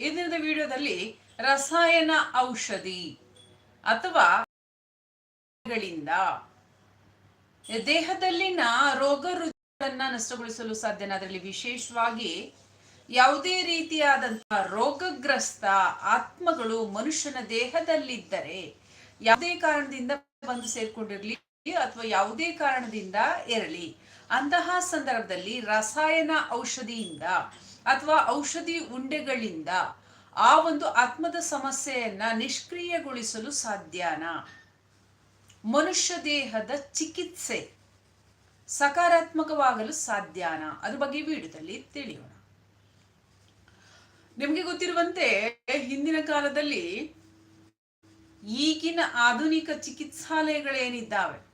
ಈ ದಿನದ ವಿಡಿಯೋದಲ್ಲಿ ರಸಾಯನ ಔಷಧಿ ಅಥವಾ ದೇಹದಲ್ಲಿನ ರೋಗ ರುಜಿನ ನಷ್ಟಗೊಳಿಸಲು ಸಾಧ್ಯನ ಅದರಲ್ಲಿ ವಿಶೇಷವಾಗಿ ಯಾವುದೇ ರೀತಿಯಾದಂತಹ ರೋಗಗ್ರಸ್ತ ಆತ್ಮಗಳು ಮನುಷ್ಯನ ದೇಹದಲ್ಲಿದ್ದರೆ ಯಾವುದೇ ಕಾರಣದಿಂದ ಬಂದು ಸೇರ್ಕೊಂಡಿರ್ಲಿ ಅಥವಾ ಯಾವುದೇ ಕಾರಣದಿಂದ ಇರಲಿ, ಅಂತಹ ಸಂದರ್ಭದಲ್ಲಿ ರಸಾಯನ ಔಷಧಿಯಿಂದ ಅಥವಾ ಔಷಧಿ ಉಂಡೆಗಳಿಂದ ಆ ಒಂದು ಆತ್ಮದ ಸಮಸ್ಯೆಯನ್ನ ನಿಷ್ಕ್ರಿಯಗೊಳಿಸಲು ಸಾಧ್ಯನ? ಮನುಷ್ಯ ದೇಹದ ಚಿಕಿತ್ಸೆ ಸಕಾರಾತ್ಮಕವಾಗಲು ಸಾಧ್ಯನ? ಅದ್ರ ಬಗ್ಗೆ ವಿಡಿಯೋದಲ್ಲಿ ತಿಳಿಯೋಣ. ನಿಮಗೆ ಗೊತ್ತಿರುವಂತೆ ಹಿಂದಿನ ಕಾಲದಲ್ಲಿ ಈಗಿನ ಆಧುನಿಕ ಚಿಕಿತ್ಸಾಲಯಗಳೇನಿದ್ದಾವೆ?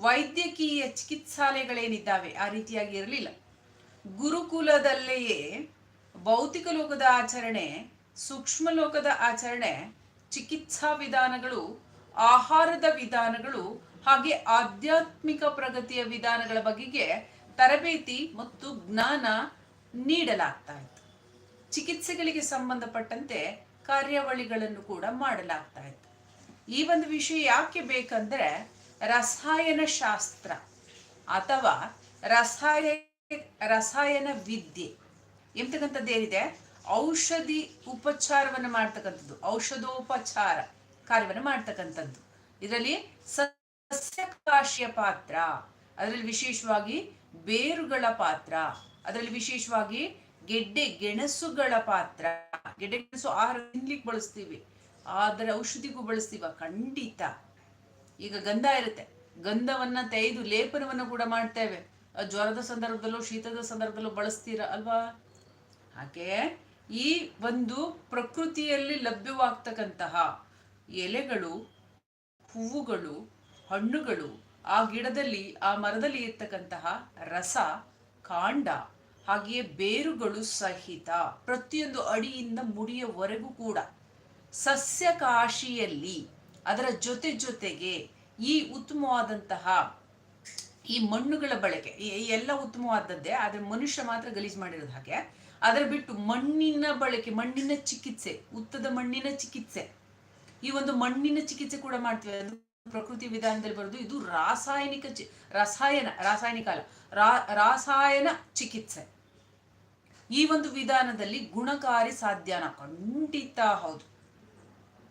ವೈದ್ಯಕೀಯ ಚಿಕಿತ್ಸಾಲಯಗಳೇನಿದ್ದಾವೆ? ಆ ರೀತಿಯಾಗಿ ಇರಲಿಲ್ಲ. ಗುರುಕುಲದಲ್ಲೆಯೇ ಭೌತಿಕ ಲೋಕದ ಆಚರಣೆ, ಸೂಕ್ಷ್ಮ ಲೋಕದ ಆಚರಣೆ, ಚಿಕಿತ್ಸಾ ವಿಧಾನಗಳು, ಆಹಾರದ ವಿಧಾನಗಳು, ಹಾಗೆ ಆಧ್ಯಾತ್ಮಿಕ ಪ್ರಗತಿಯ ವಿಧಾನಗಳ ಬಗೆಗೆ ತರಬೇತಿ ಮತ್ತು ಜ್ಞಾನ ನೀಡಲಾಗ್ತಾ ಇತ್ತು. ಚಿಕಿತ್ಸೆಗಳಿಗೆ ಸಂಬಂಧಪಟ್ಟಂತೆ ಕಾರ್ಯಾವಳಿಗಳನ್ನು ಕೂಡ ಮಾಡಲಾಗ್ತಾ ಇತ್ತು. ಈ ಒಂದು ವಿಷಯ ಯಾಕೆ ಬೇಕಂದ್ರೆ ರಸಾಯನ ಶಾಸ್ತ್ರ ಅಥವಾ ರಸಾಯ ರಸಾಯನ ವಿದ್ಯೆ ಎಂತಕ್ಕಂಥದ್ದು ಏನಿದೆ? ಔಷಧಿ ಉಪಚಾರವನ್ನು ಮಾಡ್ತಕ್ಕಂಥದ್ದು. ಔಷಧೋಪಚಾರ ಕಾರ್ಯವನ್ನು ಮಾಡ್ತಕ್ಕಂಥದ್ದು. ಇದರಲ್ಲಿ ಸಸ್ಯಕಾಶಿಯ ಪಾತ್ರ, ಅದರಲ್ಲಿ ವಿಶೇಷವಾಗಿ ಬೇರುಗಳ ಪಾತ್ರ, ಅದರಲ್ಲಿ ವಿಶೇಷವಾಗಿ ಗೆಡ್ಡೆ ಗೆಣಸುಗಳ ಪಾತ್ರ. ಗೆಡ್ಡೆ ಗೆಣಸು ಆಹಾರ ತಿನ್ಲಿಕ್ಕೆ ಬಳಸ್ತೀವಿ. ಆದರೆ ಔಷಧಿಗೂ ಬಳಸ್ತೀವ? ಖಂಡಿತ. ಈಗ ಗಂಧ ಇರುತ್ತೆ. ಗಂಧವನ್ನ ತೆಗೆದು ಲೇಪನವನ್ನು ಕೂಡ ಮಾಡ್ತೇವೆ. ಜ್ವರದ ಸಂದರ್ಭದಲ್ಲೂ, ಶೀತದ ಸಂದರ್ಭದಲ್ಲೂ ಬಳಸ್ತೀರ ಅಲ್ವಾ? ಹಾಗೆ ಈ ಒಂದು ಪ್ರಕೃತಿಯಲ್ಲಿ ಲಭ್ಯವಾಗ್ತಕ್ಕಂತಹ ಎಲೆಗಳು, ಹೂವುಗಳು, ಹಣ್ಣುಗಳು, ಆ ಗಿಡದಲ್ಲಿ, ಆ ಮರದಲ್ಲಿ ಇರ್ತಕ್ಕಂತಹ ರಸ, ಕಾಂಡ, ಹಾಗೆಯೇ ಬೇರುಗಳು ಸಹಿತ ಪ್ರತಿಯೊಂದು ಅಡಿಯಿಂದ ಮುಡಿಯವರೆಗೂ ಕೂಡ ಸಸ್ಯಕಾಶಿಯಲ್ಲಿ ಅದರ ಜೊತೆ ಜೊತೆಗೆ ಈ ಉತ್ತಮವಾದಂತಹ ಈ ಮಣ್ಣುಗಳ ಬಳಕೆ ಎಲ್ಲ ಉತ್ತಮವಾದದ್ದೇ, ಆದರೆ ಮನುಷ್ಯ ಮಾತ್ರ ಗಲೀಜು ಮಾಡಿರೋದು ಹಾಗೆ. ಅದರ ಬಿಟ್ಟು ಮಣ್ಣಿನ ಬಳಕೆ, ಮಣ್ಣಿನ ಚಿಕಿತ್ಸೆ, ಉತ್ತದ ಮಣ್ಣಿನ ಚಿಕಿತ್ಸೆ. ಈ ಒಂದು ಮಣ್ಣಿನ ಚಿಕಿತ್ಸೆ ಕೂಡ ಮಾಡ್ತೀವಿ. ಅದು ಪ್ರಕೃತಿ ವಿಧಾನದಲ್ಲಿ ಬರೋದು, ಇದು ರಾಸಾಯನಿಕ ಚಿ, ರಸಾಯನ, ರಾಸಾಯನಿಕ ಅಲ್ಲ ರಾಸಾಯನ ಚಿಕಿತ್ಸೆ. ಈ ಒಂದು ವಿಧಾನದಲ್ಲಿ ಗುಣಕಾರಿ ಸಾಧ್ಯನ ಖಂಡಿತ ಹೌದು.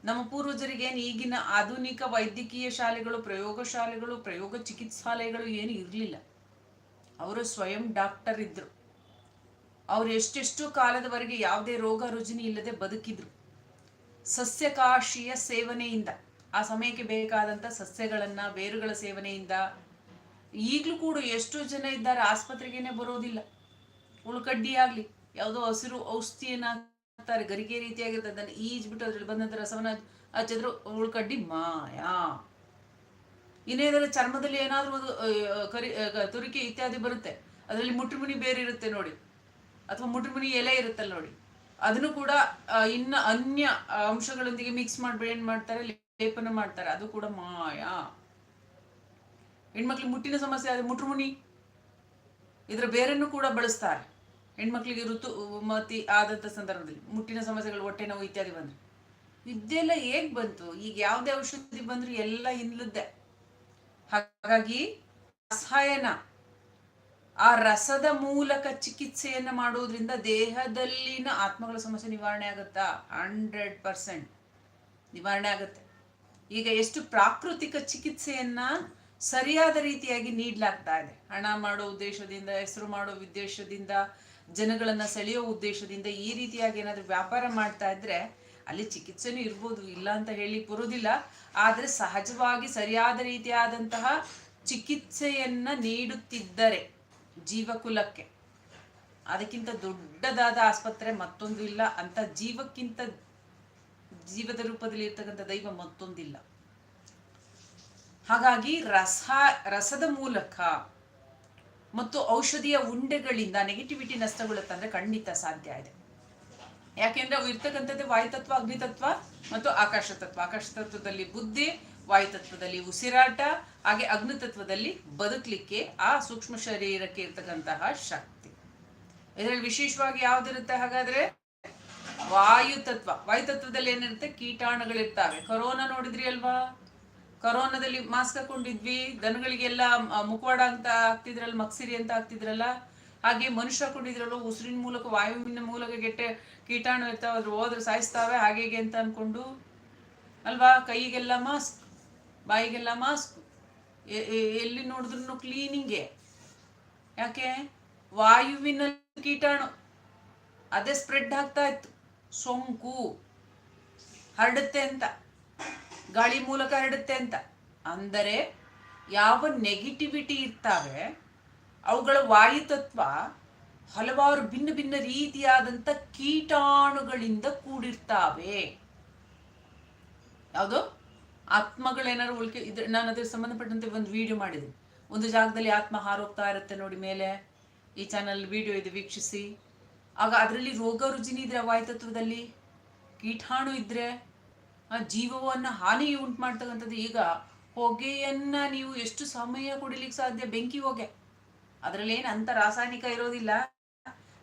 ನಮ್ಮ ಪೂರ್ವಜರಿಗೆ ಈಗಿನ ಆಧುನಿಕ ವೈದ್ಯಕೀಯ ಶಾಲೆಗಳು, ಪ್ರಯೋಗ ಶಾಲೆಗಳು, ಪ್ರಯೋಗ ಚಿಕಿತ್ಸಾಲಯಗಳು ಏನು ಇರಲಿಲ್ಲ. ಅವರು ಸ್ವಯಂ ಡಾಕ್ಟರ್ ಇದ್ರು. ಅವ್ರು ಎಷ್ಟೆಷ್ಟು ಕಾಲದವರೆಗೆ ಯಾವುದೇ ರೋಗ ರುಜಿನಿ ಇಲ್ಲದೆ ಬದುಕಿದ್ರು. ಸಸ್ಯಕಾಶಿಯ ಸೇವನೆಯಿಂದ, ಆ ಸಮಯಕ್ಕೆ ಬೇಕಾದಂಥ ಸಸ್ಯಗಳನ್ನು, ಬೇರುಗಳ ಸೇವನೆಯಿಂದ ಈಗಲೂ ಕೂಡ ಎಷ್ಟೋ ಜನ ಇದ್ದಾರೆ ಆಸ್ಪತ್ರೆಗೇನೆ ಬರೋದಿಲ್ಲ. ಉಳ್ಕಡ್ಡಿ ಆಗಲಿ, ಯಾವುದೋ ಹಸಿರು ಔಷಧಿಯನ್ನ ಹಾಕ್ತಾರೆ ಗರಿಗೆ ರೀತಿಯಾಗಿರ್ತದೆ, ಅದನ್ನು ಈಜ್ಬಿಟ್ಟು ಅದ್ರಲ್ಲಿ ಬಂದಂತ ರಸವನ್ನ ಹಚ್ಚಿದ್ರು ಉಳ್ಕಡ್ಡಿ ಮಾಯಾ. ಇನ್ನೇನಾದ್ರೆ ಚರ್ಮದಲ್ಲಿ ಏನಾದರೂ ಒಂದು ಕರಿ ತುರಿಕೆ ಇತ್ಯಾದಿ ಬರುತ್ತೆ. ಅದರಲ್ಲಿ ಮುಟ್ರಮುನಿ ಬೇರೆ ಇರುತ್ತೆ ನೋಡಿ. ಅಥವಾ ಮುಟ್ರುಮುನಿ ಎಲೆ ಇರುತ್ತಲ್ಲ ನೋಡಿ. ಅದನ್ನು ಕೂಡ ಇನ್ನ ಅನ್ಯ ಅಂಶಗಳೊಂದಿಗೆ ಮಿಕ್ಸ್ ಮಾಡಿ ಏನ್ ಮಾಡ್ತಾರೆ, ಲೇಪನ ಮಾಡ್ತಾರೆ. ಅದು ಕೂಡ ಮಾಯಾ. ಹೆಣ್ಮಕ್ಳಿಗೆ ಮುಟ್ಟಿನ ಸಮಸ್ಯೆ ಆದ್ರೆ ಮುಟ್ರುಮುನಿ ಇದರ ಬೇರನ್ನು ಕೂಡ ಬಳಸ್ತಾರೆ. ಹೆಣ್ಮಕ್ಳಿಗೆ ಋತುಮತಿ ಆದಂಥ ಸಂದರ್ಭದಲ್ಲಿ ಮುಟ್ಟಿನ ಸಮಸ್ಯೆಗಳು, ಹೊಟ್ಟೆ ನೋವು ಇತ್ಯಾದಿ ಬಂದ್ರೆ. ಇದೆಲ್ಲ ಹೇಗ್ ಬಂತು? ಈಗ ಯಾವುದೇ ಔಷಧಿ ಬಂದ್ರು ಎಲ್ಲ ಹಿಂದ್ಲದ್ದೆ ಹಾಗಾಗಿ ರಸಾಯನ ಆ ರಸದ ಮೂಲಕ ಚಿಕಿತ್ಸೆಯನ್ನ ಮಾಡುವುದರಿಂದ ದೇಹದಲ್ಲಿನ ಆತ್ಮಗಳ ಸಮಸ್ಯೆ ನಿವಾರಣೆ ಆಗುತ್ತಾ? ಹಂಡ್ರೆಡ್ ಪರ್ಸೆಂಟ್ ನಿವಾರಣೆ ಆಗುತ್ತೆ. ಈಗ ಎಷ್ಟು ಪ್ರಾಕೃತಿಕ ಚಿಕಿತ್ಸೆಯನ್ನ ಸರಿಯಾದ ರೀತಿಯಾಗಿ ನೀಡಲಾಗ್ತಾ ಇದೆ. ಹಣ ಮಾಡೋ ಉದ್ದೇಶದಿಂದ, ಹೆಸರು ಮಾಡೋ ಉದ್ದೇಶದಿಂದ ಜನಗಳನ್ನ ಸೆಳೆಯೋ ಉದ್ದೇಶದಿಂದ ಈ ರೀತಿಯಾಗಿ ಏನಾದ್ರು ವ್ಯಾಪಾರ ಮಾಡ್ತಾ ಇದ್ರೆ ಅಲ್ಲಿ ಚಿಕಿತ್ಸೆನೂ ಇರ್ಬೋದು, ಇಲ್ಲ ಅಂತ ಹೇಳಿ ಬರೋದಿಲ್ಲ. ಆದ್ರೆ ಸಹಜವಾಗಿ ಸರಿಯಾದ ರೀತಿಯಾದಂತಹ ಚಿಕಿತ್ಸೆಯನ್ನ ನೀಡುತ್ತಿದ್ದರೆ ಜೀವಕುಲಕ್ಕೆ ಅದಕ್ಕಿಂತ ದೊಡ್ಡದಾದ ಆಸ್ಪತ್ರೆ ಮತ್ತೊಂದು ಇಲ್ಲ. ಅಂತ ಜೀವಕ್ಕಿಂತ ಜೀವದ ರೂಪದಲ್ಲಿ ಇರ್ತಕ್ಕಂಥ ದೈವ ಮತ್ತೊಂದಿಲ್ಲ. ಹಾಗಾಗಿ ರಸ, ರಸದ ಮೂಲಕ ಮತ್ತು ಔಷಧಿಯ ಉಂಡೆಗಳಿಂದ ನೆಗೆಟಿವಿಟಿ ನಷ್ಟಗೊಳ್ಳುತ್ತಂದ್ರೆ ಖಂಡಿತ ಸಾಧ್ಯ ಇದೆ. ಯಾಕೆಂದ್ರೆ ಅವು ಇರ್ತಕ್ಕಂಥದ್ದೇ ವಾಯುತತ್ವ, ಅಗ್ನಿತತ್ವ ಮತ್ತು ಆಕಾಶ ತತ್ವ ಆಕಾಶ ತತ್ವದಲ್ಲಿ ಬುದ್ಧಿ, ವಾಯುತತ್ವದಲ್ಲಿ ಉಸಿರಾಟ, ಹಾಗೆ ಅಗ್ನಿತತ್ವದಲ್ಲಿ ಬದುಕಲಿಕ್ಕೆ ಆ ಸೂಕ್ಷ್ಮ ಶರೀರಕ್ಕೆ ಇರ್ತಕ್ಕಂತಹ ಶಕ್ತಿ. ಇದರಲ್ಲಿ ವಿಶೇಷವಾಗಿ ಯಾವ್ದಿರುತ್ತೆ ಹಾಗಾದ್ರೆ? ವಾಯುತತ್ವ. ವಾಯುತತ್ವದಲ್ಲಿ ಏನಿರುತ್ತೆ? ಕೀಟಾಣುಗಳಿರ್ತಾವೆ. ಕೊರೋನಾ ನೋಡಿದ್ರಿ ಅಲ್ವಾ? ಕರೋನಾದಲ್ಲಿ ಮಾಸ್ಕ್ ಹಾಕೊಂಡಿದ್ವಿ, ದನಗಳಿಗೆಲ್ಲ ಮುಖವಾಡ ಅಂತ ಹಾಕ್ತಿದ್ರಲ್ಲ, ಮಕ್ಸಿರಿ ಅಂತ ಆಗ್ತಿದ್ರಲ್ಲ ಹಾಗೆ ಮನುಷ್ಯ ಹಾಕೊಂಡಿದ್ರಲ್ಲ, ಉಸಿರಿನ ಮೂಲಕ, ವಾಯುವಿನ ಮೂಲಕ ಗೆಟ್ಟೆ ಕೀಟಾಣು ಇರ್ತಾವ ಅದ್ರ ಹೋದ್ರೆ ಸಾಯಿಸ್ತಾವೆ, ಹಾಗೆ ಹೀಗೆ ಅಂತ ಅನ್ಕೊಂಡು, ಅಲ್ವಾ? ಕೈಗೆಲ್ಲ ಮಾಸ್ಕ್, ಬಾಯಿಗೆಲ್ಲ ಮಾಸ್ಕ್ ಎಲ್ಲಿ ನೋಡಿದ್ರು ಕ್ಲೀನಿಂಗೆ. ಯಾಕೆ? ವಾಯುವಿನ ಕೀಟಾಣು, ಅದೇ ಸ್ಪ್ರೆಡ್ ಆಗ್ತಾ ಇತ್ತು. ಸೋಂಕು, ಹರಡುತ್ತೆ ಅಂತ. ಗಾಳಿ ಮೂಲಕ ಹರಡುತ್ತೆ ಅಂತ. ಅಂದರೆ ಯಾವ ನೆಗೆಟಿವಿಟಿ ಇರ್ತಾವೆ, ಅವುಗಳ ವಾಯುತತ್ವ ಹಲವಾರು ಭಿನ್ನ ಭಿನ್ನ ರೀತಿಯಾದಂಥ ಕೀಟಾಣುಗಳಿಂದ ಕೂಡಿರ್ತಾವೆ. ಯಾವುದು? ಆತ್ಮಗಳೇನಾದ್ರು ಉಳ್ಕೆ ಇದ್ರ ನಾನು ಅದ್ರ ಸಂಬಂಧಪಟ್ಟಂತೆ ಒಂದು ವಿಡಿಯೋ ಮಾಡಿದೆ. ಒಂದು ಜಾಗದಲ್ಲಿ ಆತ್ಮ ಹಾರೋಗ್ತಾ ಇರುತ್ತೆ ನೋಡಿ ಮೇಲೆ. ಈ ಚಾನಲ್ ವಿಡಿಯೋ ಇದೆ, ವೀಕ್ಷಿಸಿ. ಆಗ ಅದರಲ್ಲಿ ರೋಗ ರುಜಿನಿ ಇದ್ರೆ ವಾಯುತತ್ವದಲ್ಲಿ, ಕೀಟಾಣು ಇದ್ರೆ ಜೀವವನ್ನ ಹಾನಿ ಉಂಟು ಮಾಡ್ತಕ್ಕಂಥದ್ದು ಈಗ ಹೊಗೆಯನ್ನ ನೀವು ಎಷ್ಟು ಸಮಯ ಕುಡಿಲಿಕ್ಕೆ ಸಾಧ್ಯ? ಬೆಂಕಿ ಹೊಗೆ. ಅದರಲ್ಲಿ ಏನು ಅಂತ ರಾಸಾಯನಿಕ ಇರೋದಿಲ್ಲ.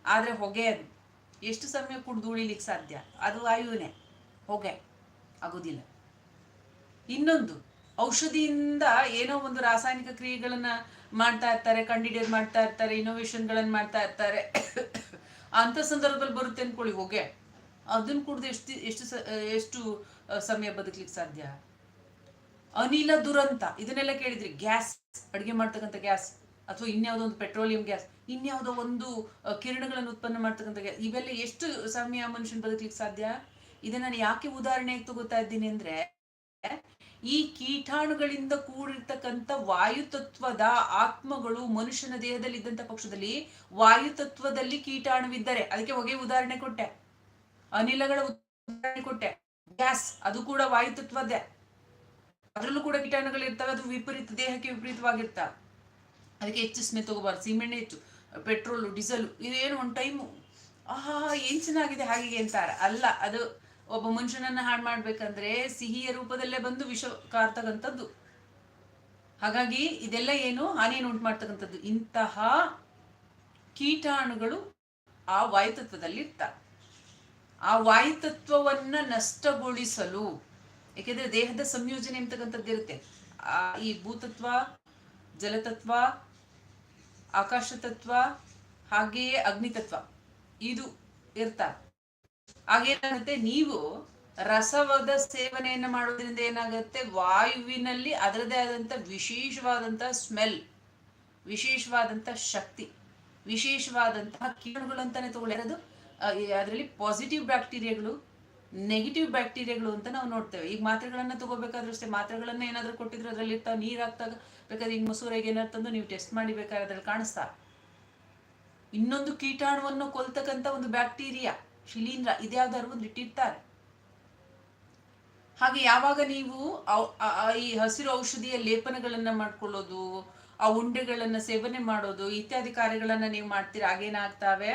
ಆದ್ರೆ ಹೊಗೆ ಅದು. ಎಷ್ಟು ಸಮಯ ಕುಡ್ದು ಉಳಿಲಿಕ್ಕೆ ಸಾಧ್ಯ? ಅದು ವಾಯುವಿನೇ ಹೊಗೆ. ಆಗೋದಿಲ್ಲ. ಇನ್ನೊಂದು ಔಷಧಿಯಿಂದ ಏನೋ ಒಂದು ರಾಸಾಯನಿಕ ಕ್ರಿಯೆಗಳನ್ನ ಮಾಡ್ತಾ ಇರ್ತಾರೆ ಕಂಡಿಡಿಯೋದು ಮಾಡ್ತಾ ಇರ್ತಾರೆ ಇನೋವೇಷನ್ಗಳನ್ನ ಮಾಡ್ತಾ ಇರ್ತಾರೆ. ಅಂತ ಸಂದರ್ಭದಲ್ಲಿ ಬರುತ್ತೆ ಅನ್ಕೊಳ್ಳಿ ಹೊಗೆ. ಅದನ್ನ ಕುಡ್ದು ಎಷ್ಟು ಎಷ್ಟು ಎಷ್ಟು ಆ, ಸಮಯ ಬದುಕ್ಲಿಕ್ಕೆ ಸಾಧ್ಯ? ಅನಿಲ ದುರಂತ, ಇದನ್ನೆಲ್ಲ ಕೇಳಿದ್ರಿ. ಗ್ಯಾಸ್, ಅಡುಗೆ ಮಾಡ್ತಕ್ಕಂಥ ಗ್ಯಾಸ್, ಅಥವಾ ಇನ್ಯಾವುದೋ ಒಂದು ಪೆಟ್ರೋಲಿಯಂ ಗ್ಯಾಸ್, ಇನ್ಯಾವುದೋ ಒಂದು ಕಿರಣಗಳನ್ನು ಉತ್ಪನ್ನ ಮಾಡ್ತಕ್ಕಂಥ ಗ್ಯಾಸ್, ಇವೆಲ್ಲ ಎಷ್ಟು ಸಮಯ ಮನುಷ್ಯನ ಬದುಕ್ಲಿಕ್ಕೆ ಸಾಧ್ಯ? ಇದನ್ನ ನಾನು ಯಾಕೆ ಉದಾಹರಣೆಗೆ ತಗೋತಾ ಇದ್ದೀನಿ ಅಂದ್ರೆ, ಈ ಕೀಟಾಣುಗಳಿಂದ ಕೂಡಿರ್ತಕ್ಕಂಥ ವಾಯುತತ್ವದ ಆತ್ಮಗಳು ಮನುಷ್ಯನ ದೇಹದಲ್ಲಿ ಇದ್ದಂತ ಪಕ್ಷದಲ್ಲಿ ವಾಯುತತ್ವದಲ್ಲಿ ಕೀಟಾಣುವಿದ್ದರೆ, ಅದಕ್ಕೆ ಹೊಗೆ ಉದಾಹರಣೆ ಕೊಟ್ಟೆ. ಅನಿಲಗಳ ಉದಾಹರಣೆ ಕೊಟ್ಟೆ. ಗ್ಯಾಸ್ ಅದು ಕೂಡ ವಾಯುತತ್ವದ್ದೇ. ಅದರಲ್ಲೂ ಕೂಡ ಕೀಟಾಣುಗಳು ಇರ್ತವೆ, ಅದು ವಿಪರೀತ, ದೇಹಕ್ಕೆ ವಿಪರೀತವಾಗಿರ್ತಾವೆ ಅದಕ್ಕೆ ಹೆಚ್ಚು ಸ್ನೇಹ ತಗೋಬಾರ್ದು ಸೀಮೆಣ್ಣೆ ಹೆಚ್ಚು, ಪೆಟ್ರೋಲು, ಡೀಸೆಲು, ಇದೇನು ಒಂದು ಟೈಮು. ಆಹಾ, ಏನ್ ಚೆನ್ನಾಗಿದೆ ಹಾಗೆ ಅಂತಾರೆ ಅಲ್ಲ, ಅದು ಒಬ್ಬ ಮನುಷ್ಯನನ್ನ ಹಾಳು ಮಾಡ್ಬೇಕಂದ್ರೆ ಸಿಹಿಯ ರೂಪದಲ್ಲೇ ಬಂದು ವಿಷ ಕಾರ್ತಕ್ಕಂಥದ್ದು. ಹಾಗಾಗಿ ಇದೆಲ್ಲ ಏನು? ಹಾನಿಯನ್ನು ಉಂಟು ಮಾಡ್ತಕ್ಕಂಥದ್ದು ಇಂತಹ ಕೀಟಾಣುಗಳು ಆ ವಾಯುತತ್ವದಲ್ಲಿ ಇರ್ತವೆ ಆ ವಾಯುತತ್ವವನ್ನ ನಷ್ಟಗೊಳಿಸಲು ಯಾಕೆಂದ್ರೆ ದೇಹದ ಸಂಯೋಜನೆ ಅಂತಕ್ಕಂಥದ್ದು ಇರುತ್ತೆ? ಆ, ಈ ಭೂತತ್ವ, ಜಲತತ್ವ ಆಕಾಶ ತತ್ವ ಹಾಗೆಯೇ ಅಗ್ನಿತತ್ವ, ಇದು ಇರ್ತಾರೆ ಹಾಗೇನಾಗುತ್ತೆ ನೀವು ರಸವಾದ ಸೇವನೆಯನ್ನ ಮಾಡೋದ್ರಿಂದ ಏನಾಗುತ್ತೆ? ವಾಯುವಿನಲ್ಲಿ ಅದರದೇ ಆದಂತ ವಿಶೇಷವಾದಂತ ಸ್ಮೆಲ್ ವಿಶೇಷವಾದಂತ ಶಕ್ತಿ, ವಿಶೇಷವಾದಂತಹ ಕಿರಣಗಳು ಅಂತಾನೆ ತಗೊಳ್ಳಿರೋದು ಅದರಲ್ಲಿ ಪಾಸಿಟಿವ್ ಬ್ಯಾಕ್ಟೀರಿಯಾಗಳು ನೆಗೆಟಿವ್ ಬ್ಯಾಕ್ಟೀರಿಯಾಗಳು ಅಂತ ನಾವು ನೋಡ್ತೇವೆ. ಈಗ ಮಾತ್ರೆಗಳನ್ನ ತಗೋಬೇಕಾದ್ರೂ ಅಷ್ಟೇ ಮಾತ್ರೆಗಳನ್ನ ಏನಾದ್ರೂ ಕೊಟ್ಟಿದ್ರೆ ಅದರಲ್ಲಿ ಇರ್ತಾವ, ನೀರ್ ಹಾಕ್ದಾಗ ಬೇಕಾದ್ರೆ ಈಗ ಮಸೂರಿಗೆ ಏನಾದ್ರು ತಂದು ನೀವು ಟೆಸ್ಟ್ ಮಾಡಿ ಬೇಕಾದ್ರೆ ಅದ್ರಲ್ಲಿ ಕಾಣಿಸ್ತಾ. ಇನ್ನೊಂದು ಕೀಟಾಣುವನ್ನು ಕೊಲ್ತಕ್ಕಂತ ಒಂದು ಬ್ಯಾಕ್ಟೀರಿಯಾ ಶಿಲೀಂಧ್ರ ಇದ್ಯಾವ್ದಾದ್ರು ಒಂದು ಇಟ್ಟಿರ್ತಾರೆ. ಹಾಗೆ ಯಾವಾಗ ನೀವು ಈ ಹಸಿರು ಔಷಧಿಯ ಲೇಪನಗಳನ್ನ ಮಾಡ್ಕೊಳ್ಳೋದು, ಆ ಉಂಡೆಗಳನ್ನ ಸೇವನೆ ಮಾಡೋದು, ಇತ್ಯಾದಿ ಕಾರ್ಯಗಳನ್ನ ನೀವು ಮಾಡ್ತೀರಾ ಆಗೇನಾಗ್ತಾವೆ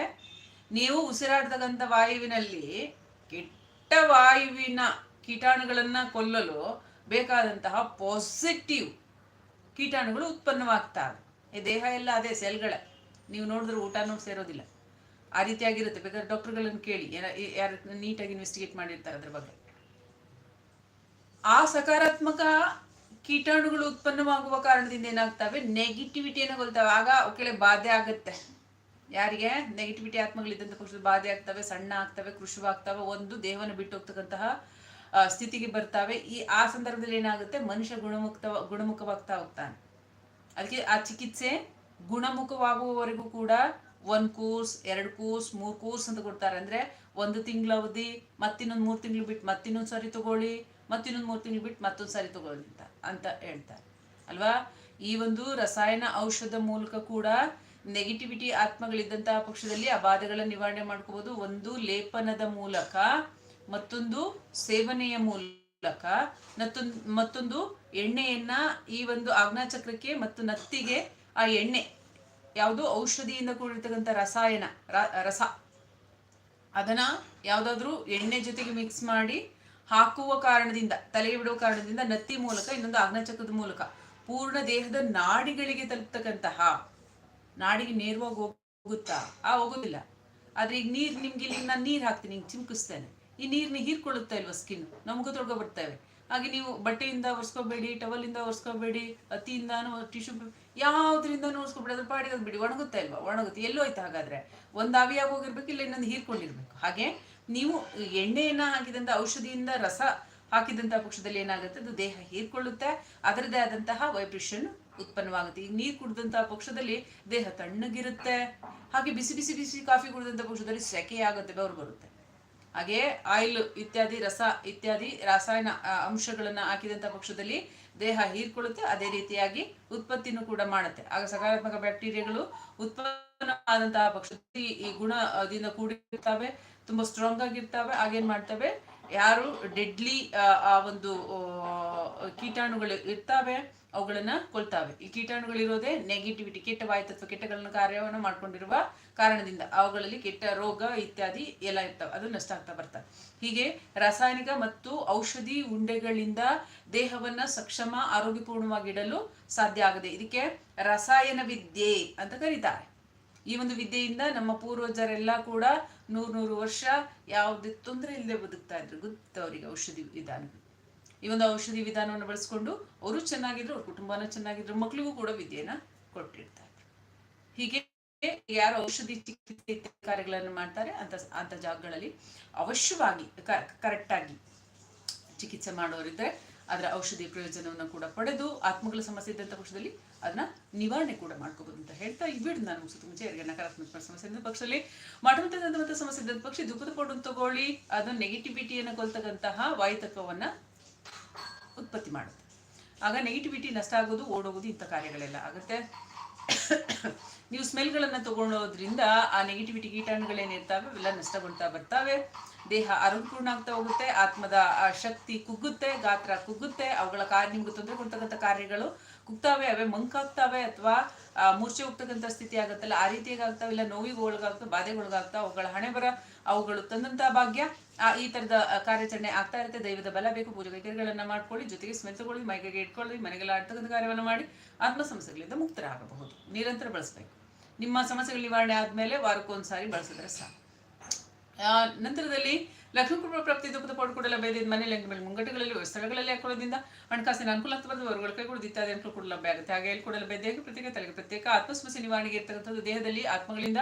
ನೀವು ಉಸಿರಾಡ್ತಕ್ಕಂಥ ವಾಯುವಿನಲ್ಲಿ ಕೆಟ್ಟ ವಾಯುವಿನ ಕೀಟಾಣುಗಳನ್ನ ಕೊಲ್ಲಲು ಬೇಕಾದಂತಹ ಪಾಸಿಟಿವ್ ಕೀಟಾಣುಗಳು ಉತ್ಪನ್ನವಾಗ್ತವೆ. ಈ ದೇಹ ಎಲ್ಲ ಅದೇ ಸೆಲ್ಗಳೇ ನೀವು ನೋಡಿದ್ರೆ ಊಟನೂ ಸೇರೋದಿಲ್ಲ. ಆ ರೀತಿಯಾಗಿರುತ್ತೆ. ಬೇಕಾದ್ರೆ ಡಾಕ್ಟರ್ಗಳನ್ನು ಕೇಳಿ. ಯಾರು ನೀಟಾಗಿ ಇನ್ವೆಸ್ಟಿಗೇಟ್ ಮಾಡಿರ್ತಾರೆ ಅದ್ರ ಬಗ್ಗೆ. ಆ ಸಕಾರಾತ್ಮಕ ಕೀಟಾಣುಗಳು ಉತ್ಪನ್ನವಾಗುವ ಕಾರಣದಿಂದ ಏನಾಗ್ತವೆ? ನೆಗೆಟಿವಿಟಿಯನ್ನು ಕೊಲ್ತವೆ. ಆಗ ಅವಕ್ಕೆ ಬಾಧೆ ಆಗುತ್ತೆ. ಯಾರಿಗೆ? ನೆಗೆಟಿವಿಟಿ ಆತ್ಮಗಳಿದ್ದಂಥ ಕೃಷಿ ಬಾಧೆ ಆಗ್ತವೆ, ಸಣ್ಣ ಆಗ್ತವೆ ಕೃಷಿವಾಗ್ತವೆ ಒಂದು ದೇಹವನ್ನು ಬಿಟ್ಟು ಹೋಗ್ತಕ್ಕಂತಹ ಸ್ಥಿತಿಗೆ ಬರ್ತಾವೆ. ಈ, ಆ ಸಂದರ್ಭದಲ್ಲಿ ಏನಾಗುತ್ತೆ? ಮನುಷ್ಯ ಗುಣಮುಕ್ತ ಗುಣಮುಖವಾಗ್ತಾ ಹೋಗ್ತಾನೆ. ಅದಕ್ಕೆ ಆ ಚಿಕಿತ್ಸೆ ಗುಣಮುಖವಾಗುವವರೆಗೂ ಕೂಡ ಒಂದ್ ಕೋರ್ಸ್, ಎರಡು ಕೋರ್ಸ್, ಮೂರ್ ಕೋರ್ಸ್ ಅಂತ ಕೊಡ್ತಾರೆ. ಅಂದ್ರೆ ಒಂದು ತಿಂಗಳ ಅವಧಿ, ಮತ್ತಿನ್ನೊಂದು ಮೂರ್ ತಿಂಗಳು ಬಿಟ್ಟು ಮತ್ತಿನ್ನೊಂದು ಸಾರಿ ತಗೊಳ್ಳಿ, ಮತ್ತಿನ್ನೊಂದು ಮೂರ್ ತಿಂಗಳು ಬಿಟ್ಟು ಮತ್ತೊಂದು ಸಾರಿ ತಗೊಳ್ಳಿ ಅಂತ ಅಂತ ಹೇಳ್ತಾರೆ. ಅಲ್ವಾ? ಈ ಒಂದು ರಸಾಯನ ಔಷಧ ಮೂಲಕ ಕೂಡ ನೆಗೆಟಿವಿಟಿ ಆತ್ಮಗಳಿದ್ದಂತಹ ಪಕ್ಷದಲ್ಲಿ ಆ ಬಾಧೆಗಳ ನಿವಾರಣೆ ಮಾಡ್ಕೋಬಹುದು ಒಂದು ಲೇಪನದ ಮೂಲಕ, ಮತ್ತೊಂದು ಸೇವನೆಯ ಮೂಲಕ, ಮತ್ತೊಂದು ಮತ್ತೊಂದು ಎಣ್ಣೆಯನ್ನ ಈ ಒಂದು ಆಜ್ಞಾಚಕ್ರಕ್ಕೆ ಮತ್ತು ನತ್ತಿಗೆ ಆ ಎಣ್ಣೆ, ಯಾವುದು ಔಷಧಿಯಿಂದ ಕೂಡಿರ್ತಕ್ಕಂಥ ರಸಾಯನ ರಸ, ಅದನ್ನ ಯಾವ್ದಾದ್ರು ಎಣ್ಣೆ ಜೊತೆಗೆ ಮಿಕ್ಸ್ ಮಾಡಿ ಹಾಕುವ ಕಾರಣದಿಂದ, ತಲೆ ಬಿಡುವ ಕಾರಣದಿಂದ ನತ್ತಿ ಮೂಲಕ, ಇನ್ನೊಂದು ಆಜ್ಞಾಚಕ್ರದ ಮೂಲಕ ಪೂರ್ಣ ದೇಹದ ನಾಡಿಗಳಿಗೆ ತಲುಪ್ತಕ್ಕಂತಹ ನಾಡಿಗೆ ನೇರವಾಗಿ ಹೋಗುತ್ತಾ? ಆ, ಹೋಗೋದಿಲ್ಲ. ಆದ್ರೆ ಈಗ ನೀರು ನಿಮ್ಗೆ ಇಲ್ಲಿ ನಾನು ನೀರು ಹಾಕ್ತೀನಿ, ಹಿಂಗೆ ಚಿಮ್ಕಿಸ್ತೇನೆ. ಈ ನೀರ್ನ ಹೀರ್ಕೊಳ್ಳುತ್ತಾ ಇಲ್ವಾ ಸ್ಕಿನ್ ನಮಗೂ ತೊಡ್ಕೊಬಿಡ್ತೇವೆ ಹಾಗೆ ನೀವು ಬಟ್ಟೆಯಿಂದ ಒರೆಸ್ಕೋಬೇಡಿ ಟವಲಿಂದ ಒರೆಸ್ಕೋಬೇಡಿ ಹತ್ತಿಯಿಂದಾನು ಟಿಶ್ಯೂ ಯಾವ್ದ್ರಿಂದನೂ ಒರೆಸ್ಕೋಬೇಡಿ, ಅದ್ರ ಪಾಡಿಗೆ ಅದು ಬಿಡಿ ಒಣಗುತ್ತಾ ಇಲ್ವಾ? ಒಣಗುತ್ತೆ? ಎಲ್ಲೋ ಆಯ್ತು ಹಾಗಾದ್ರೆ? ಒಂದು ಆವಿಯಾಗಿ ಹೋಗಿರ್ಬೇಕು, ಇಲ್ಲ ಇನ್ನೊಂದು ಹೀರ್ಕೊಂಡಿರ್ಬೇಕು? ಹಾಗೆ ನೀವು ಎಣ್ಣೆಯನ್ನ ಹಾಕಿದಂತ ಔಷಧಿಯಿಂದ ರಸ ಹಾಕಿದಂತಹ ಪಕ್ಷದಲ್ಲಿ ಏನಾಗುತ್ತೆ? ಅದು ದೇಹ ಹೀರ್ಕೊಳ್ಳುತ್ತೆ. ಅದರದೇ ಆದಂತಹ ವೈಬ್ರೇಷನ್ ಉತ್ಪನ್ನವಾಗುತ್ತೆ. ಈಗ ನೀರು ಕುಡಿದಂತಹ ಪಕ್ಷದಲ್ಲಿ ದೇಹ ತಣ್ಣಗಿರುತ್ತೆ. ಹಾಗೆ ಬಿಸಿ ಬಿಸಿ ಬಿಸಿ ಕಾಫಿ ಕುಡಿದಂತಹ ಪಕ್ಷದಲ್ಲಿ ಸೆಕೆ ಆಗುತ್ತೆ, ಬೆವರು ಬರುತ್ತೆ. ಹಾಗೆ ಆಯಿಲ್ ಇತ್ಯಾದಿ, ರಸ ಇತ್ಯಾದಿ, ರಾಸಾಯನ ಅಂಶಗಳನ್ನ ಹಾಕಿದಂತ ಪಕ್ಷದಲ್ಲಿ ದೇಹ ಹೀರ್ಕೊಳ್ಳುತ್ತೆ. ಅದೇ ರೀತಿಯಾಗಿ ಉತ್ಪತ್ತಿನೂ ಕೂಡ ಮಾಡುತ್ತೆ. ಆಗ ಸಕಾರಾತ್ಮಕ ಬ್ಯಾಕ್ಟೀರಿಯಾಗಳು ಉತ್ಪನ್ನ ಆದಂತಹ ಪಕ್ಷದಲ್ಲಿ ಈ ಗುಣದಿಂದ ಕೂಡಿರ್ತವೆ, ತುಂಬಾ ಸ್ಟ್ರಾಂಗ್ ಆಗಿರ್ತವೆ. ಹಾಗೇನ್ ಮಾಡ್ತವೆ? ಯಾರು ಡೆಡ್ಲಿ ಆ ಒಂದು ಕೀಟಾಣುಗಳು ಇರ್ತಾವೆ, ಅವುಗಳನ್ನ ಕೊಲ್ತಾವೆ. ಈ ಕೀಟಾಣುಗಳಿರೋದೇ ನೆಗೆಟಿವಿಟಿ ಕೆಟ್ಟ ವಾಯುತತ್ವ, ಕೆಟ್ಟಗಳನ್ನ ಕಾರ್ಯವನ್ನು ಮಾಡ್ಕೊಂಡಿರುವ ಕಾರಣದಿಂದ ಅವುಗಳಲ್ಲಿ ಕೆಟ್ಟ ರೋಗ ಇತ್ಯಾದಿ ಎಲ್ಲ ಇರ್ತವೆ. ಅದು ನಷ್ಟ ಆಗ್ತಾ ಬರ್ತವೆ ಹೀಗೆ ರಾಸಾಯನಿಕ ಮತ್ತು ಔಷಧಿ ಉಂಡೆಗಳಿಂದ ದೇಹವನ್ನ ಸಕ್ಷಮ, ಆರೋಗ್ಯಪೂರ್ಣವಾಗಿಡಲು ಸಾಧ್ಯ ಆಗದೆ, ಇದಕ್ಕೆ ರಸಾಯನ ವಿದ್ಯೆ ಅಂತ ಕರೀತಾರೆ. ಈ ಒಂದು ವಿದ್ಯೆಯಿಂದ ನಮ್ಮ ಪೂರ್ವಜರೆಲ್ಲ ಕೂಡ ನೂರು ನೂರು ವರ್ಷ ಯಾವುದೇ ತೊಂದರೆ ಇಲ್ಲದೆ ಬದುಕ್ತಾ ಇದ್ರು. ಗೊತ್ತು ಅವರಿಗೆ ಔಷಧಿ ವಿಧಾನಗಳು ಈ ಒಂದು ಔಷಧಿ ವಿಧಾನವನ್ನು ಬಳಸ್ಕೊಂಡು ಅವರು ಚೆನ್ನಾಗಿದ್ರು, ಅವ್ರ ಕುಟುಂಬನ ಚೆನ್ನಾಗಿದ್ರು ಮಕ್ಕಳಿಗೂ ಕೂಡ ವಿದ್ಯೆನ ಕೊಟ್ಟಿರ್ತಾರೆ ಹೀಗೆ ಯಾರು ಔಷಧಿ ಚಿಕಿತ್ಸೆ ಕಾರ್ಯಗಳನ್ನು ಮಾಡ್ತಾರೆ, ಅಂತ ಅಂತ ಜಾಗಗಳಲ್ಲಿ ಅವಶ್ಯವಾಗಿ ಕರೆಕ್ಟ್ ಆಗಿ ಚಿಕಿತ್ಸೆ ಮಾಡೋರಿದ್ರೆ ಅದರ ಔಷಧಿ ಪ್ರಯೋಜನವನ್ನು ಕೂಡ ಪಡೆದು ಆತ್ಮಗಳ ಸಮಸ್ಯೆ ಇದ್ದಂಥ ಪಕ್ಷದಲ್ಲಿ ಅದನ್ನ ನಿವಾರಣೆ ಕೂಡ ಮಾಡ್ಕೋಬಹುದು ಅಂತ ಹೇಳ್ತಾ ಈ ಬಿಡ್ ನಾನು ಮುಗಿಸುತ್ತ ಮುಂಚೆ ಯಾರಿಗೆ ನಕಾರಾತ್ಮಕ ಸಮಸ್ಯೆ ಇದ್ದ ಪಕ್ಷದಲ್ಲಿ ಮಾಡುವಂತಹ ಸಮಸ್ಯೆ ಇದ್ದ ಪಕ್ಷ ದುಃಖದ ಪೌಡರ್ ತಗೊಳ್ಳಿ, ಅದು ನೆಗೆಟಿವಿಟಿಯನ್ನು ಕೊಲ್ತಕ್ಕಂತಹ ವಾಯುತತ್ವವನ್ನ ಉತ್ಪತ್ತಿ ಮಾಡುತ್ತೆ. ಆಗ ನೆಗೆಟಿವಿಟಿ ನಷ್ಟ ಆಗೋದು, ಓಡೋಗೋದು ಇಂಥ ಕಾರ್ಯಗಳೆಲ್ಲ ಆಗುತ್ತೆ. ನೀವು ಸ್ಮೆಲ್ಗಳನ್ನು ತಗೊಳ್ಳೋದ್ರಿಂದ ಆ ನೆಗೆಟಿವಿಟಿ ಕೀಟಾಣುಗಳೇನಿರ್ತಾವೆ, ಅವೆಲ್ಲ ನಷ್ಟಗೊಳ್ತಾ ಬರ್ತಾವೆ. ದೇಹ ಅರುಣಪೂರ್ಣ ಆಗ್ತಾ ಹೋಗುತ್ತೆ, ಆತ್ಮದ ಶಕ್ತಿ ಕುಗ್ಗುತ್ತೆ, ಗಾತ್ರ ಕುಗ್ಗುತ್ತೆ, ಅವುಗಳ ಕಾರ್ಯ ನಿಮ್ಗೆ ತೊಂದರೆ ಕೊಡ್ತಕ್ಕಂಥ ಕಾರ್ಯಗಳು ಕುಗ್ತಾವೆ, ಅವೇ ಮಂಕಾಗ್ತಾವೆ ಅಥವಾ ಮೂರ್ಛೆ ಹೋಗ್ತಕ್ಕಂಥ ಸ್ಥಿತಿ ಆಗುತ್ತಲ್ಲ, ಆ ರೀತಿಯಾಗಿ ಆಗ್ತಾವೆ ಇಲ್ಲ ನೋವಿಗೆ ಒಳಗಾಗ್ತಾವೆ ಬಾಧೆಗೆ ಒಳಗಾಗ್ತಾವೆ ಅವುಗಳ ಹಣೆ ಬರ, ಅವುಗಳು ತಂದಂತ ಭಾಗ್ಯ, ಆ, ಈ ತರದ ಕಾರ್ಯಾಚರಣೆ ಆಗ್ತಾ ಇರುತ್ತೆ. ದೈವದ ಬಲ ಬೇಕು, ಪೂಜೆ ಕೈಕರ್ಯಗಳನ್ನ ಮಾಡ್ಕೊಳ್ಳಿ, ಜೊತೆಗೆ ಸ್ಮೆತ್ತುಗೊಳ್ಳಿ ಮೈಗೆ ಇಟ್ಕೊಳ್ಳಿ, ಮನೆಗೆಲ್ಲ ಆಡ್ತಕ್ಕಂಥ ಕಾರ್ಯವನ್ನು ಮಾಡಿ ಆತ್ಮ ಸಮಸ್ಯೆಗಳಿಂದ ಮುಕ್ತರಾಗಬಹುದು. ನಿರಂತರ ಬಳಸಬೇಕು. ನಿಮ್ಮ ಸಮಸ್ಯೆಗಳ ನಿವಾರಣೆ ಆದ್ಮೇಲೆ ವಾರಕ್ಕೊಂದ್ಸಾರಿ ಬಳಸಿದ್ರೆ ಸಾಕು. ನಂತರದಲ್ಲಿ ಲಕ್ಷ್ಮೀ ಕುಟುಂಬ ಪ್ರಾಪ್ತಿ ದುಃಖದ ಪೌಡ್ ಕೂಡ ಲಭ್ಯ ಇದೆ. ಇದು ಮನೆಯಲ್ಲಿ ಮೇಲೆ ಮುಂಗಟ್ಟುಗಳಲ್ಲಿ, ಸ್ಥಳಗಳಲ್ಲಿ ಹಾಕೊಳ್ಳೋದ್ರಿಂದ ಹಣಕಾಸಿನ ಅನುಕೂಲ ಬರ್ತದೆ ಹೊರಗಳ ಕೈಗೊಳ್ಳೋದು ಇತ್ಯಾದಿ ಅನುಕೂಲ ಕೂಡ ಲಭ್ಯ ಆಗುತ್ತೆ. ಹಾಗೆ ಲಭ್ಯ. ದೇಹಕ್ಕೆ ಪ್ರತ್ಯೇಕ, ತಲೆಗೆ ಪ್ರತ್ಯೇಕ ಆತ್ಮ ಸಮಸ್ಯೆ ನಿವಾರಣೆಗೆ ಇರ್ತಕ್ಕಂಥದ್ದು ದೇಹದಲ್ಲಿ, ಆತ್ಮಗಳಿಂದ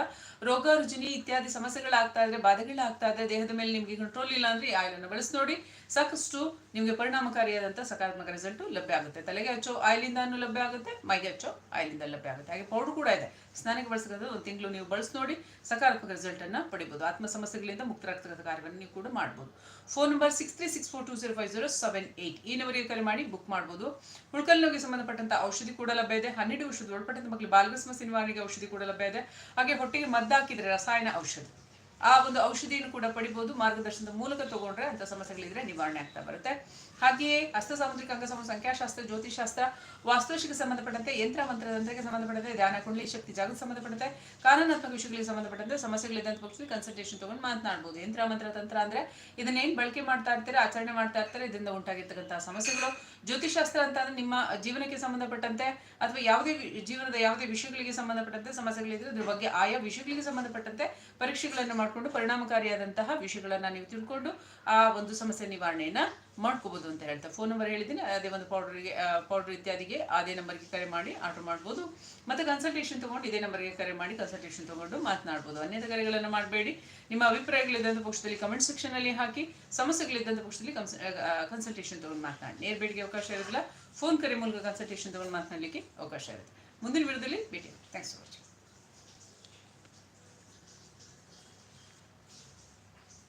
ರೋಗ, ರುಜಿನಿ ಇತ್ಯಾದಿ ಸಮಸ್ಯೆಗಳಾಗ್ತಾ ಇದ್ರೆ, ಬಾಧೆಗಳಾಗ್ತಾ ಇದ್ರೆ ದೇಹದ ಮೇಲೆ ನಿಮಗೆ ಕಂಟ್ರೋಲ್ ಇಲ್ಲ ಅಂದ್ರೆ ಆಯಿಲ್ ಅನ್ನು ಬಳಸಿ ನೋಡಿ. ಸಾಕಷ್ಟು ನಿಮಗೆ ಪರಿಣಾಮಕಾರಿಯಾದಂಥ ಸಕಾರಾತ್ಮಕ ರಿಸಲ್ಟ್ ಲಭ್ಯ ಆಗುತ್ತೆ. ತಲೆಗೆ ಹಚ್ಚೋ ಆಯಿಲಿಂದಾನು ಲಭ್ಯ ಆಗುತ್ತೆ, ಮೈಗೆ ಹಚ್ಚೋ ಆಯಿಲಿಂದ ಲಭ್ಯ ಆಗುತ್ತೆ. ಹಾಗೆ ಪೌಡರ್ ಕೂಡ ಇದೆ. ಸ್ನಾನಕ್ಕೆ ಬಳಸೋದು ಒಂದು ತಿಂಗಳು ನೀವು ಬಳಸಿ ನೋಡಿ ಸಕಾರಾತ್ಮಕ ರಿಸಲ್ಟ್ ಅನ್ನ ಪಡಿಬಹುದು ಆತ್ಮ ಸಮಸ್ಯೆಗಳಿಂದ ಮುಕ್ತರಾಗ್ತಕ್ಕಂಥ ಕಾರ್ಯವನ್ನು ನೀವು ಕೂಡ ಮಾಡ್ಬೋದು. Phone number six three six four two zero five zero seven eight ಈ ನಂಬರಿಗೆ ಕರೆ ಮಾಡಿ ಬುಕ್ ಮಾಡ್ಬೋದು. ಉಳ್ಕಲ್ ನೋವಿಗೆ ಸಂಬಂಧಪಟ್ಟಂತ ಔಷಧಿ ಕೂಡ ಲಭ್ಯ ಇದೆ. ಹನ್ನೆರಡು ಔಷಧಿ, ಒಳಪಟ್ಟಂತ ಮಕ್ಕಳು ಬಾಲಗಸ್ಮ ನಿವಾರಣೆಗೆ ಔಷಧಿ ಕೂಡ ಲಭ್ಯ ಇದೆ. ಹಾಗೆ ಹೊಟ್ಟೆಗೆ ಮದ್ದಾಕಿದ್ರೆ ರಸಾಯನ ಔಷಧಿ. ಆ ಒಂದು ಔಷಧಿಯನ್ನು ಕೂಡ ಪಡಿಬಹುದು ಮಾರ್ಗದರ್ಶನದ ಮೂಲಕ ತಗೊಂಡ್ರೆ ಅಂತ ಸಮಸ್ಯೆಗಳಿದ್ರೆ ನಿವಾರಣೆ ಆಗ್ತಾ ಬರುತ್ತೆ. ಹಾಗೆಯೇ ಹಸ್ತ ಸಾಮುದ್ರಿಕ ಅಂಗಸಮ ಸಂಖ್ಯಾಶಾಸ್ತ್ರ ಜ್ಯೋತಿಷಾಸ್ತ್ರ ವಾಸ್ತುಶಿಗೆ ಸಂಬಂಧಪಟ್ಟಂತೆ, ಯಂತ್ರ ಮಂತ್ರ ತಂತ್ರಕ್ಕೆ ಸಂಬಂಧಪಟ್ಟಂತೆ, ಧ್ಯಾನ, ಕುಂಡಲಿ, ಶಕ್ತಿ ಜಾಗಕ್ಕೆ ಸಂಬಂಧಪಟ್ಟಂತೆ, ಕಾನೂನಾತ್ಮಕ ವಿಷಯಗಳಿಗೆ ಸಂಬಂಧಪಟ್ಟಂತೆ, ಸಮಸ್ಯೆಗಳಿದ್ದಂತ ಪಕ್ಷದಲ್ಲಿ ಕನ್ಸಲ್ಟೇಷನ್ ತಗೊಂಡು ಮಾತನಾಡಬಹುದು ಯಂತ್ರ, ಮಂತ್ರ, ತಂತ್ರ ಅಂದ್ರೆ ಇದನ್ನೇನ್ ಬಳಕೆ ಮಾಡ್ತಾ ಇರ್ತೀರಾ, ಆಚರಣೆ ಮಾಡ್ತಾ ಇರ್ತಾರೆ, ಇದರಿಂದ ಉಂಟಾಗಿರ್ತಕ್ಕಂತಹ ಸಮಸ್ಯೆಗಳು. ಜ್ಯೋತಿಷಾಸ್ತ್ರ ಅಂತ ಅಂದ್ರೆ ನಿಮ್ಮ ಜೀವನಕ್ಕೆ ಸಂಬಂಧಪಟ್ಟಂತೆ ಅಥವಾ ಯಾವುದೇ ಜೀವನದ ಯಾವುದೇ ವಿಷಯಗಳಿಗೆ ಸಂಬಂಧಪಟ್ಟಂತೆ ಸಮಸ್ಯೆಗಳಿದ್ರೆ ಇದ್ರ ಬಗ್ಗೆ ಆಯಾ ವಿಷಯಗಳಿಗೆ ಸಂಬಂಧಪಟ್ಟಂತೆ ಪರೀಕ್ಷೆಗಳನ್ನು ಮಾಡಿಕೊಂಡು ಪರಿಣಾಮಕಾರಿಯಾದಂತಹ ವಿಷಯಗಳನ್ನ ನೀವು ತಿಳ್ಕೊಂಡು ಆ ಒಂದು ಸಮಸ್ಯೆ ನಿವಾರಣೆಯನ್ನ ಮಾಡ್ಕೋಬಹುದು ಅಂತ ಹೇಳ್ತಾ. ಫೋನ್ ನಂಬರ್ ಹೇಳಿದ್ದೀನಿ. ಅದೇ ಒಂದು ಪೌಡರ್ಗೆ ಪೌಡರ್ ಇತ್ಯಾದಿಗೆ ಅದೇ ನಂಬರ್ಗೆ ಕರೆ ಮಾಡಿ ಆರ್ಡರ್ ಮಾಡ್ಬೋದು. ಮತ್ತೆ ಕನ್ಸಲ್ಟೇಷನ್ ತಗೊಂಡು ಇದೇ ನಂಬರ್ಗೆ ಕರೆ ಮಾಡಿ ಕನ್ಸಲ್ಟೇಷನ್ ತಗೊಂಡು ಮಾತನಾಡ್ಬೋದು. ಅನ್ಯದ ಕರೆಗಳನ್ನು ಮಾಡಬೇಡಿ. ನಿಮ್ಮ ಅಭಿಪ್ರಾಯಗಳಿದ್ದಂಥ ಪಕ್ಷದಲ್ಲಿ ಕಮೆಂಟ್ ಸೆಕ್ಷನ್ ಅಲ್ಲಿ ಹಾಕಿ ಸಮಸ್ಯೆಗಳಿದ್ದಂಥ ಪಕ್ಷದಲ್ಲಿ ಕನ್ಸಲ್ಟೇಷನ್ ತಗೊಂಡು ಮಾತನಾಡಿ. ನೇರ ಭೇಟಿಗೆ ಅವಕಾಶ ಇರೋದಿಲ್ಲ ಫೋನ್ ಕರೆ ಮೂಲಕ ಕನ್ಸಲ್ಟೇಷನ್ ತಗೊಂಡು ಮಾತನಾಡಲಿಕ್ಕೆ ಅವಕಾಶ ಇರುತ್ತೆ. ಮುಂದಿನ ವಿಡಿಯೋದಲ್ಲಿ ಭೇಟಿ ಥ್ಯಾಂಕ್ಸ್ ಫಾರ್ ವಾಚಿಂಗ್